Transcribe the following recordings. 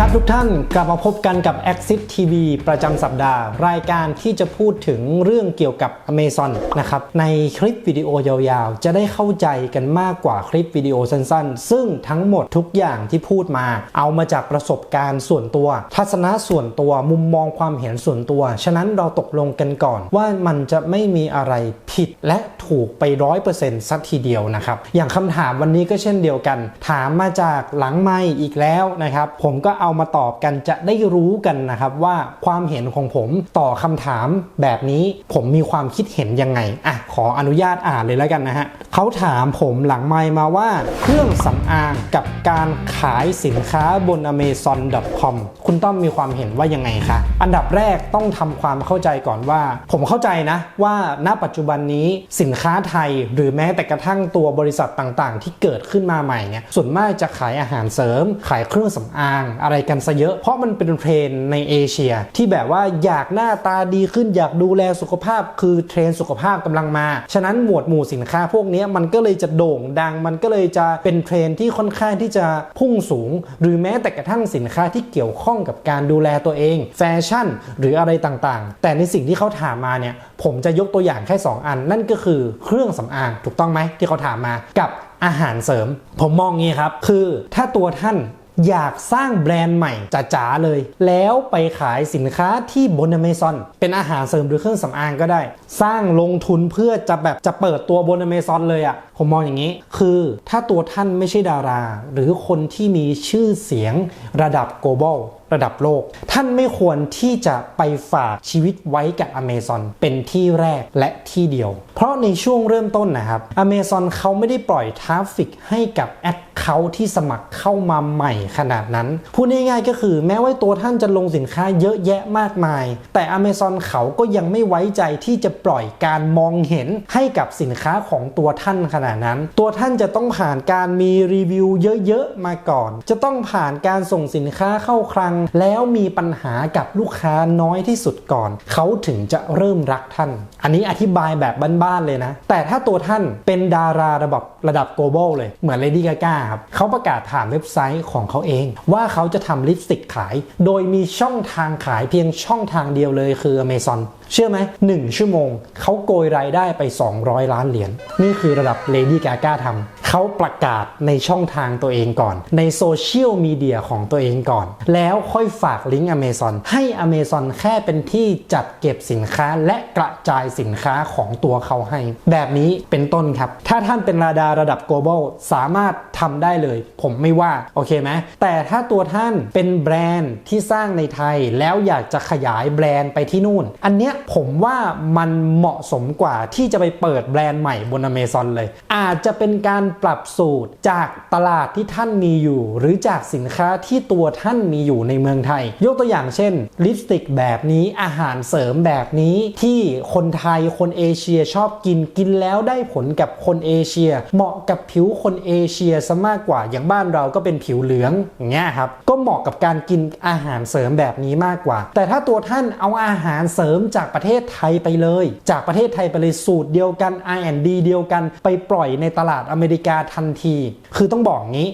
ครับทุกท่านกลับมาพบกันกับ Axis TV ประจำสัปดาห์ รายการที่จะพูดถึงเรื่องเกี่ยวกับ Amazon นะครับในคลิปวิดีโอยาวๆ จะได้เข้าใจกันมากกว่าคลิปวิดีโอสั้นๆ ซึ่งทั้งหมดทุกอย่างที่พูดมา เอามาจากประสบการณ์ส่วนตัว ทัศนะส่วนตัวมุมมองความเห็นส่วนตัว ฉะนั้นเราตกลงกันก่อน ว่ามันจะไม่มีอะไรผิดและถูกไปร้อยเปอร์เซ็นต์สักทีเดียวนะครับอย่างคำถามวันนี้ก็เช่นเดียวกัน ถามมาจากหลังไม่อีกแล้วนะครับผมก็เอาเรามาตอบกันจะได้รู้กันนะครับว่าความเห็นของผมต่อคำถามแบบนี้ผมมีความคิดเห็นยังไงอะขออนุญาตอ่านเลยแล้วกันนะฮะเขาถามผมหลังไมมาว่าเครื่องสำอางกับการขายสินค้าบน amazon.com คุณต้อมมีความเห็นว่ายังไงคะอันดับแรกต้องทำความเข้าใจก่อนว่า ผมเข้าใจนะว่าณปัจจุบันนี้สินค้าไทยหรือแม้แต่กระทั่งตัวบริษัทต่างๆ ที่เกิดขึ้นมาใหม่เนี่ยส่วนมากจะขายอาหารเสริม ขายเครื่องสำอางอะไรกันซะเยอะ เพราะมันเป็นเทรนในเอเชีย ที่แบบว่าอยากหน้าตาดีขึ้นอยากดูแลสุขภาพ คือเทรนสุขภาพกำลังมา ฉะนั้นหมวดหมู่สินค้าพวกนี้มันก็เลยจะโด่งดัง มันก็เลยจะเป็นเทรนที่ค่อนข้างที่จะพุ่งสูง หรือแม้แต่กระทั่งสินค้าที่เกี่ยวข้องกับการดูแลตัวเอง แฟชั่น หรืออะไรต่างๆ แต่ในสิ่งที่เขาถามมาเนี่ยผมจะยกตัวอย่างแค่ 2 อัน นั่นก็คือเครื่องสำอางถูกต้องไหมที่เขาถามมากับอาหารเสริม ผมมองงี้ครับ คือถ้าตัวท่าน อยากสร้างแบรนด์ใหม่จ๋าๆเลย แล้วไปขายสินค้าที่บนอเมซอนเป็นอาหารเสริมหรือเครื่องสำอางก็ได้ สร้างลงทุนเพื่อจะแบบจะเปิดตัวบนอเมซอนเลยอะ่ะผมมองอย่างนี้ คือถ้าตัวท่านไม่ใช่ดารา หรือคนที่มีชื่อเสียงระดับ global ระดับโลก ท่านไม่ควรที่จะไปฝากชีวิตไว้กับ Amazon เป็นที่แรกและที่เดียว เพราะในช่วงเริ่มต้นนะครับ Amazon เขาไม่ได้ปล่อยทราฟฟิกให้กับแอดเขาที่สมัครเข้ามาใหม่ขนาดนั้น พูดง่ายๆก็คือแม้ว่าตัวท่านจะลงสินค้าเยอะแยะมากมาย แต่ Amazon เขาก็ยังไม่ไว้ใจที่จะปล่อยการมองเห็นให้กับสินค้าของตัวท่านขนาดนั้น ตัวท่านจะต้องผ่านการมีรีวิวเยอะๆมาก่อน จะต้องผ่านการส่งสินค้าเข้าคลังแล้วมีปัญหากับลูกค้าน้อยที่สุดก่อน เขาถึงจะเริ่มรักท่าน อันนี้อธิบายแบบบ้านๆเลยนะ แต่ถ้าตัวท่านเป็นดาราระดับระดับ global เลย เหมือนเลดี้กาก้าครับเขาประกาศผ่านเว็บไซต์ของเขาเอง ว่าเขาจะทำลิปสติกขาย โดยมีช่องทางขายเพียงช่องทางเดียวเลยคือ Amazon เชื่อไหม1ชั่วโมง เขาโกยรายได้ไป 200 ล้านเหรียญนี่คือระดับเลดี้กาก้าทำ เขาประกาศในช่องทางตัวเองก่อน ในโซเชียลมีเดียของตัวเองก่อน แล้วค่อยฝากลิงก์ Amazon ให้ Amazon แค่เป็นที่จัดเก็บสินค้าและกระจายสินค้าของตัวเขาให้ แบบนี้เป็นต้นครับ ถ้าท่านเป็นราดาระดับ global สามารถทำได้เลย ผมไม่ว่า โอเคไหมแต่ถ้าตัวท่านเป็นแบรนด์ที่สร้างในไทย แล้วอยากจะขยายแบรนด์ไปที่นู่น อันเนี้ยผมว่ามันเหมาะสมกว่าที่จะไปเปิดแบรนด์ใหม่บน Amazon เลย อาจจะเป็นการปรับสูตรจากตลาดที่ท่านมีอยู่ หรือจากสินค้าที่ตัวท่านมีอยู่ในเมืองไทย ยกตัวอย่างเช่น ลิปสติกแบบนี้อาหารเสริมแบบนี้ที่คนไทยคนเอเชียชอบกินกินแล้วได้ผลกับคนเอเชีย เหมาะกับผิวคนเอเชียซะมากกว่าอย่างบ้านเราก็เป็นผิวเหลืองอย่างเงี้ยครับก็เหมาะกับการกินอาหารเสริมแบบนี้มากกว่า แต่ถ้าตัวท่านเอาอาหารเสริมจากประเทศไทยไปเลย จากประเทศไทยไปเลยสูตรเดียวกัน R&D เดียวกันไปปล่อยในตลาดอเมริกาทันที คือต้องบอกงี้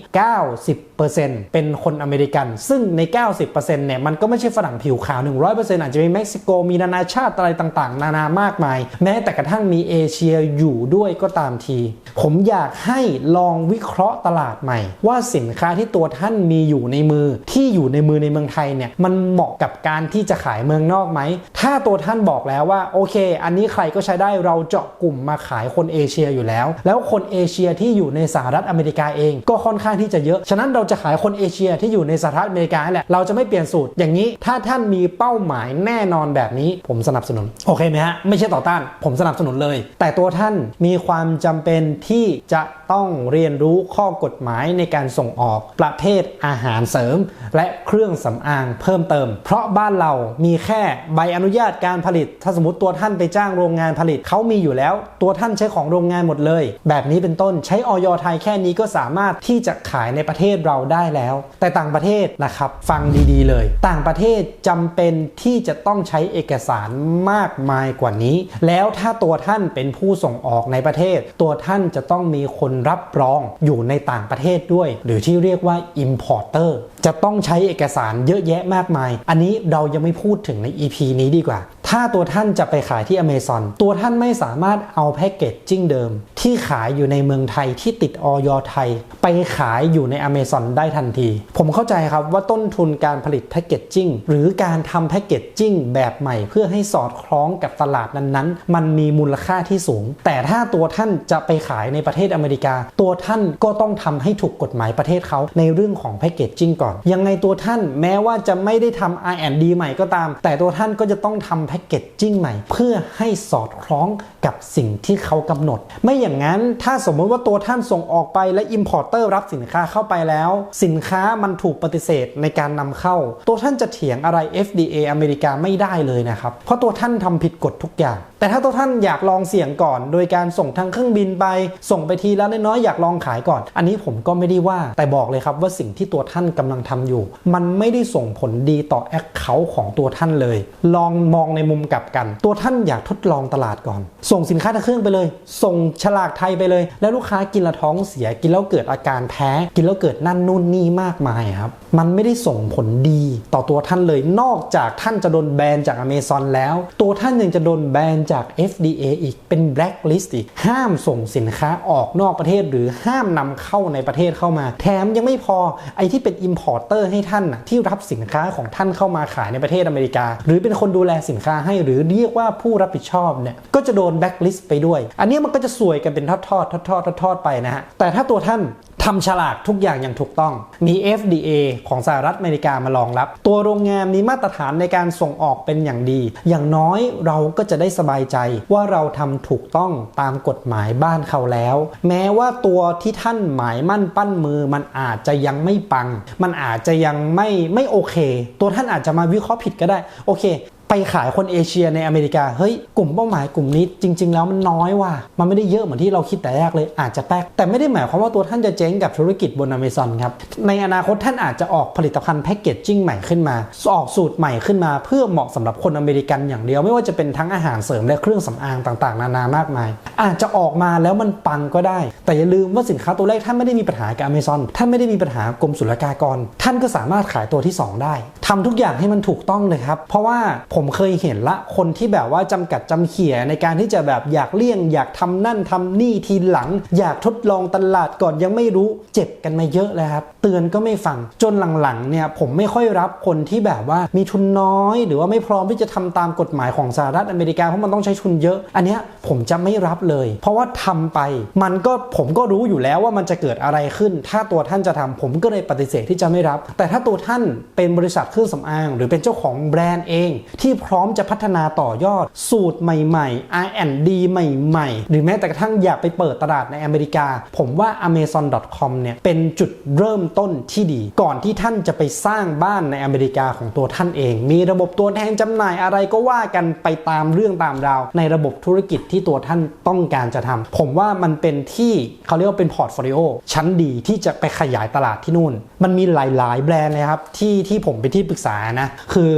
90%เป็นคนอเมริกัน ซึ่งใน 90%เนี่ยมันก็ไม่ใช่ฝรั่งผิวขาว 100%อาจจะมีเม็กซิโกมีนานาชาติอะไรต่างๆ นานามากมาย แม้แต่กระทั่งมีเอเชียอยู่ด้วยก็ตามที ผมอยากให้ลองวิเคราะห์ตลาดใหม่ ว่าสินค้าที่ตัวท่านมีอยู่ในมือที่อยู่ในมือในเมืองไทยเนี่ยมันเหมาะกับการที่จะขายเมืองนอกไหม ถ้าตัวท่านบอกแล้วว่าโอเค อันนี้ใครก็ใช้ได้เราเจาะกลุ่มมาขายคนเอเชียอยู่แล้ว แล้วคนเอเชียที่อยูู่่ในสหรัฐอเมริกาเอง ก็ค่อนข้างที่จะเยอะ ฉะนั้นเราจะขายคนเอเชียที่อยู่ในสหรัฐอเมริกาแหละ เราจะไม่เปลี่ยนสูตร อย่างนี้ถ้าท่านมีเป้าหมายแน่นอนแบบนี้ ผมสนับสนุน โอเคไหมฮะ ไม่ใช่ต่อต้าน ผมสนับสนุนเลย แต่ตัวท่านมีความจำเป็นที่จะต้องเรียนรู้ข้อกฎหมายในการส่งออกประเภทอาหารเสริม และเครื่องสำอางเพิ่มเติม เพราะบ้านเรามีแค่ใบอนุญาตการผลิต ถ้าสมมติตัวท่านไปจ้างโรงงานผลิตเขามีอยู่แล้ว ตัวท่านใช้ของโรงงานหมดเลย แบบนี้เป็นต้นใช้ออยไทยแค่นี้ก็สามารถที่จะขายในประเทศเราได้แล้ว แต่ต่างประเทศนะครับ ฟังดีๆเลย ต่างประเทศจำเป็นที่จะต้องใช้เอกสารมากมายกว่านี้ แล้วถ้าตัวท่านเป็นผู้ส่งออกในประเทศ ตัวท่านจะต้องมีคนรับรองอยู่ในต่างประเทศด้วย หรือที่เรียกว่า importer จะต้องใช้เอกสารเยอะแยะมากมาย อันนี้เรายังไม่พูดถึงใน EP นี้ดีกว่า ถ้าตัวท่านจะไปขายที่ Amazon ตัวท่านไม่สามารถเอาแพ็กเกจจิ้งเดิม ที่ขายอยู่ในเมืองไทยที่ติดออยไทย ไปขายอยู่ใน Amazon ได้ทันที ผมเข้าใจครับว่าต้นทุนการผลิตแพ็กเกจจิ้งหรือการทำแพ็กเกจจิ้งแบบใหม่ เพื่อให้สอดคล้องกับตลาดนั้นๆ มันมีมูลค่าที่สูง แต่ถ้าตัวท่านจะไปขายในประเทศอเมริกา ตัวท่านก็ต้องทำให้ถูกกฎหมายประเทศเขาในเรื่องของแพ็กเกจจิ้งก่อน ยังไงตัวท่านแม้ว่าจะไม่ได้ทำ R&D ใหม่ก็ตาม แต่ตัวท่านก็จะต้องทำพ็กเกจจิ้งใหม่ เพื่อให้สอดคล้องกับสิ่งที่เขากำหนด ไม่อย่างนั้นถ้าสมมติว่าตัวท่านส่งออกไปและ Importer รับสินค้าเข้าไปแล้ว สินค้ามันถูกปฏิเสธในการนำเข้า ตัวท่านจะเถียงอะไร FDA อเมริกาไม่ได้เลยนะครับ เพราะตัวท่านทำผิดกฎทุกอย่าง แต่ถ้าตัวท่านอยากลองเสี่ยงก่อน โดยการส่งทางเครื่องบินไป ส่งไปทีละน้อยๆอยากลองขายก่อน อันนี้ผมก็ไม่ได้ว่า แต่บอกเลยครับว่าสิ่งที่ตัวท่านกำลังทำอยู่ มันไม่ได้ส่งผลดีต่อแอคเคาท์ของตัวท่านเลย ลองมองในมุมกลับกัน ตัวท่านอยากทดลองตลาดก่อน ส่งสินค้าทางเครื่องไปเลย ส่งฉลากไทยไปเลย แล้วลูกค้ากินแล้วท้องเสียกินแล้วเกิดอาการแพ้ กินแล้วเกิดนั่นนู่นนี่มากมายครับ มันไม่ได้ส่งผลดีต่อตัวท่านเลย นอกจากท่านจะโดนแบนจากอเมซอนแล้ว ตัวท่านยังจะโดนแบนจาก FDA อีกเป็น blacklist อีก ห้ามส่งสินค้าออกนอกประเทศ หรือห้ามนำเข้าในประเทศเข้ามา แถมยังไม่พอไอ้ที่เป็น importer ให้ท่านที่รับสินค้าของท่านเข้ามาขายในประเทศอเมริกา หรือเป็นคนดูแลสินค้าให้หรือเรียกว่าผู้รับผิดชอบเนี่ยก็จะโดน blacklist ไปด้วย อันนี้มันก็จะสวยกันเป็นทอดๆทอดๆทอดไปนะฮะแต่ถ้าตัวท่านทำฉลากทุกอย่างอย่างถูกต้องมี FDA ของสหรัฐอเมริกามารองรับ ตัวโรงงานมีมาตรฐานในการส่งออกเป็นอย่างดี อย่างน้อยเราก็จะได้สบายใจว่าเราทำถูกต้องตามกฎหมายบ้านเขาแล้ว แม้ว่าตัวที่ท่านหมายมั่นปั้นมือมันอาจจะยังไม่ปัง มันอาจจะยังไม่ไม่โอเค ตัวท่านอาจจะมาวิเคราะห์ผิดก็ได้โอเค ไปขายคนเอเชียในอเมริกา เฮ้ย กลุ่มเป้าหมายกลุ่มนี้จริง ๆ แล้วมันน้อยว่ะ มันไม่ได้เยอะเหมือนที่เราคิดแต่แรกเลย อาจจะแป๊ก แต่ไม่ได้หมายความว่าตัวท่านจะเจ๊งกับธุรกิจบนอเมซอนครับ ในอนาคตท่านอาจจะออกผลิตภัณฑ์แพคเกจจิ้งใหม่ขึ้นมา ออกสูตรใหม่ขึ้นมา เพื่อเหมาะสำหรับคนอเมริกันอย่างเดียว ไม่ว่าจะเป็นทั้งอาหารเสริมและเครื่องสำอางต่างๆ นานามากมาย อาจจะออกมาแล้วมันปังก็ได้ แต่อย่าลืมว่าสินค้าตัวแรกท่านไม่ได้มีปัญหากับอเมซอนท่านไม่ได้มีปัญหากรมศุลกากร ท่านก็สามารถขายตัวที่สองได้ทำทุกอย่างให้มันถูกต้องเลยครับ เพราะว่าผมเคยเห็นละคนที่แบบว่าจำกัดจำเขี่ยในการที่จะแบบอยากเลี่ยง อยากทำนั่นทำนี่ทีหลัง อยากทดลองตลาดก่อนยังไม่รู้เจ็บกันมาเยอะแล้วครับ เตือนก็ไม่ฟังจนหลังๆเนี่ยผมไม่ค่อยรับคนที่แบบว่ามีทุนน้อย หรือว่าไม่พร้อมที่จะทำตามกฎหมายของสหรัฐอเมริกาเพราะมันต้องใช้ทุนเยอะ อันเนี้ยผมจะไม่รับเลย เพราะว่าทำไป มันก็ผมก็รู้อยู่แล้วว่ามันจะเกิดอะไรขึ้น ถ้าตัวท่านจะทำผมก็เลยปฏิเสธที่จะไม่รับ แต่ถ้าตัวท่านเป็นบริษัทเครื่องสำอาง หรือเป็นเจ้าของแบรนด์เองที่พร้อมจะพัฒนาต่อยอดสูตรใหม่ๆ R&D ใหม่ๆ หรือแม้แต่กระทั่งอยากไปเปิดตลาดในอเมริกา ผมว่า amazon.com เนี่ยเป็นจุดเริ่มต้นที่ดี ก่อนที่ท่านจะไปสร้างบ้านในอเมริกาของตัวท่านเอง มีระบบตัวแทนจำหน่ายอะไรก็ว่ากันไปตามเรื่องตามราว ในระบบธุรกิจที่ตัวท่านต้องการจะทำผมว่ามันเป็นที่เขาเรียกว่าเป็นพอร์ตโฟลิโอชั้นดีที่จะไปขยายตลาดที่นู่น มันมีหลาย ๆ แบรนด์เลยครับที่ที่ผมเป็นที่ปรึกษานะคือ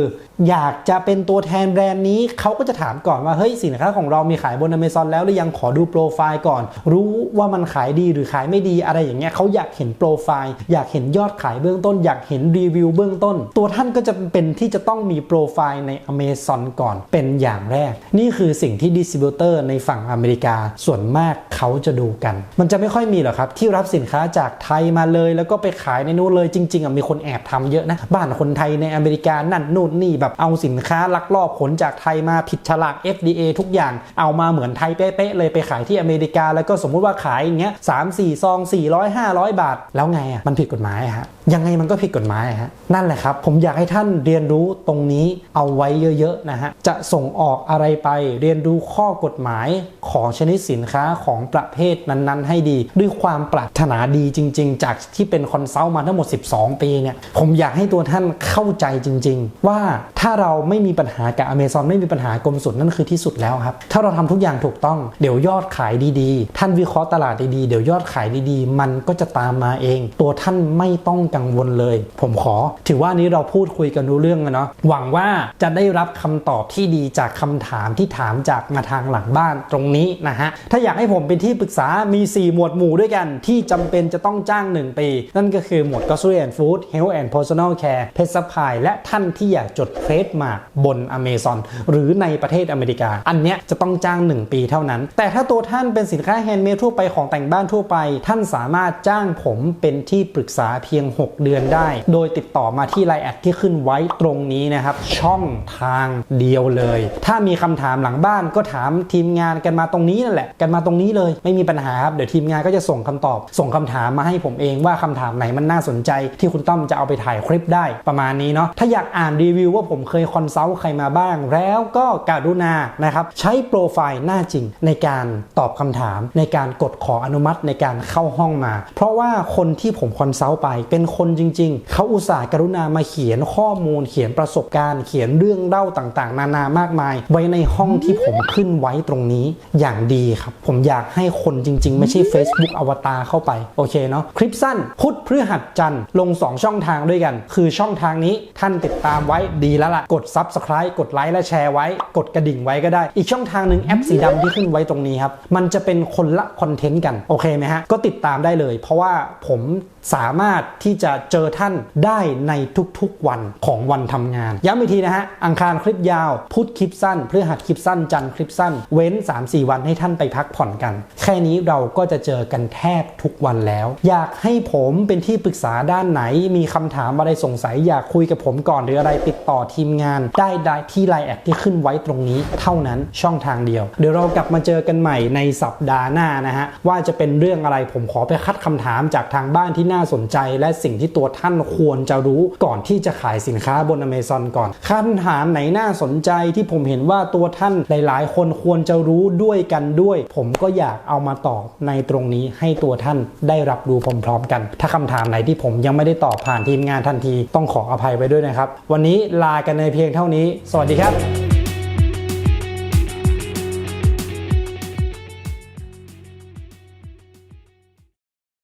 อยากจะเป็นตัวแทนแบรนด์นี้เขาก็จะถามก่อนว่าเฮ้ยสินค้าของเรามีขายบน Amazon แล้วหรือยังขอดูโปรไฟล์ก่อน รู้ว่ามันขายดีหรือขายไม่ดีอะไรอย่างเงี้ยเขาอยากเห็นโปรไฟล์ อยากเห็นยอดขายเบื้องต้น อยากเห็นรีวิวเบื้องต้น ตัวท่านก็จะเป็นที่จะต้องมีโปรไฟล์ใน Amazon ก่อนเป็นอย่างแรก นี่คือสิ่งที่ดิสติบิวเตอร์ในฝั่งอเมริกาส่วนมากเขาจะดูกัน มันจะไม่ค่อยมีหรอกครับที่รับสินค้าจากไทยมาเลย แล้วก็ไปขายในนู้นเลยจริงๆอะมีคนแอบทำเยอะนะบ้านคนไทยในอเมริกานั่นนู่นนี่แบบเอาสินค้าลักลอบขนจากไทยมาผิดฉลาก FDA ทุกอย่างเอามาเหมือนไทยเป๊ะๆเลยไปขายที่อเมริกา แล้วก็สมมุติว่าขายอย่างเงี้ยสามสี่ซอง400 500บาท แล้วไงอะมันผิดกฎหมายฮะยังไงมันก็ผิดกฎหมายฮะนั่นแหละครับ ผมอยากให้ท่านเรียนรู้ตรงนี้เอาไว้เยอะๆนะฮะจะส่งออกอะไรไปเรียนรู้ข้อกฎหมายของชนิดสินค้าของประเภทนั้นๆ ให้ดี ด้วยความปรารถนาดีจริง ๆ จากที่เป็นคอนซัลท์มาทั้งหมด 12 ปีเนี่ยผมอยากให้ตัวท่านเข้าใจจริง ๆ ว่าถ้าเราไม่มีปัญหากับ Amazon ไม่มีปัญหากรมสุดนั่นคือที่สุดแล้วครับ ถ้าเราทำทุกอย่างถูกต้องเดี๋ยวยอดขายดีๆ ท่านวิเคราะห์ตลาดดีๆ เดี๋ยวยอดขายดีๆ มันก็จะตามมาเอง ตัวท่านไม่ต้องกังวลเลย ผมขอ ถือว่านี้เราพูดคุยกันรู้เรื่องแล้วเนาะหวังว่าจะได้รับคำตอบที่ดีจากคำถามที่ถามจากมาทางหลังบ้านตรงนี้นะฮะถ้าอยากให้ผมเป็นที่ปรึกษามี 4 หมวดหมู่ด้วยกัน ที่จำเป็นจะต้องจ้าง 1 ปี นั่นก็คือหมวด grocery and food health and personal care pet supply และท่านที่อยากจดเทรดมาร์กบน Amazon หรือในประเทศอเมริกา อันเนี้ยจะต้องจ้าง 1 ปีเท่านั้น แต่ถ้าตัวท่านเป็นสินค้าแฮนด์เมดทั่วไปของแต่งบ้านทั่วไป ท่านสามารถจ้างผมเป็นที่ปรึกษาเพียง 6 เดือนได้ โดยติดต่อมาที่ไลน์แอดที่ขึ้นไว้ตรงนี้นะครับ ช่องทางเดียวเลย ถ้ามีคำถามหลังบ้านก็ถามทีมงานกันมาตรงนี้นั่นแหละ กันมาตรงนี้เลย ไม่มีปัญหาครับ เดี๋ยวทีมงานก็จะส่งคำตอบ ส่งคำถามมาให้ผมเองว่าคำถามไหนมันน่าสนใจ ที่คุณต้อมจะเอาไปถ่ายคลิปได้ประมาณนี้เนาะ ถ้าอยากอ่านรีวิวว่าผมเคยคอนซัลท์ใครมาบ้าง แล้วก็การุณานะครับใช้โปรไฟล์หน้าจริงในการตอบคำถาม ในการกดขออนุมัติในการเข้าห้องมา เพราะว่าคนที่ผมคอนซัลท์ไปเป็นคนจริง ๆ เขาอุตส่าห์การุณามาเขียนข้อมูล เขียนประสบการณ์ เขียนเรื่องเล่าต่างๆ นานามากมาย ไว้ในห้องที่ผมขึ้นไว้ตรงนี้อย่างดีครับ ผมอยากให้คนจริง ๆ ไม่ใช่ Facebook อวตารเข้าไปโอเคเนาะคลิปสั้นพุธพฤหัสจันทร์ลง 2 ช่องทางด้วยกัน คือช่องทางนี้ท่านติดตามไว้ดีละแล้วล่ะ กด Subscribe กดไลค์และแชร์ไว้ กดกระดิ่งไว้ก็ได้ อีกช่องทางหนึ่งแอปสีดำที่ขึ้นไว้ตรงนี้ครับ มันจะเป็นคนละคอนเทนต์กัน โอเคไหมฮะ ก็ติดตามได้เลย เพราะว่าผมสามารถที่จะเจอท่านได้ในทุกๆวันของวันทำงาน ย้ำอีกทีนะฮะ อังคารคลิปยาว พุธคลิปสั้นพฤหัสคลิปสั้น จันทร์คลิปสั้น เว้น 3-4 วันให้ท่านไปพักผ่อนกัน แค่นี้เราก็จะเจอกันแทบทุกวันแล้ว อยากให้ผมเป็นที่ปรึกษาด้านไหน มีคำถามอะไรสงสัยอยากคุยกับผมก่อนหรืออะไรติดต่อทีมงาน ได้ได้ที่ไลน์แอดที่ขึ้นไว้ตรงนี้เท่านั้นช่องทางเดียว เดี๋ยวเรากลับมาเจอกันใหม่ในสัปดาห์หน้านะฮะ ว่าจะเป็นเรื่องอะไรผมขอไปคัดคำถามจากทางบ้านที่น่าสนใจ และสิ่งที่ตัวท่านควรจะรู้ก่อนที่จะขายสินค้าบน Amazon ก่อนคำถามไหนน่าสนใจที่ผมเห็นว่าตัวท่านหลาย ๆ คนควรจะรู้ด้วยกันด้วย ผมก็อยากเอามาตอบในตรงนี้ให้ตัวท่านได้รับรู้พร้อมๆกัน ถ้าคำถามไหนที่ผมยังไม่ได้ตอบผ่านทีมงานทันที ต้องขออภัยไว้ด้วยนะครับ วันนี้ลากันในเพียงเท่านี้ สวัสดีครับ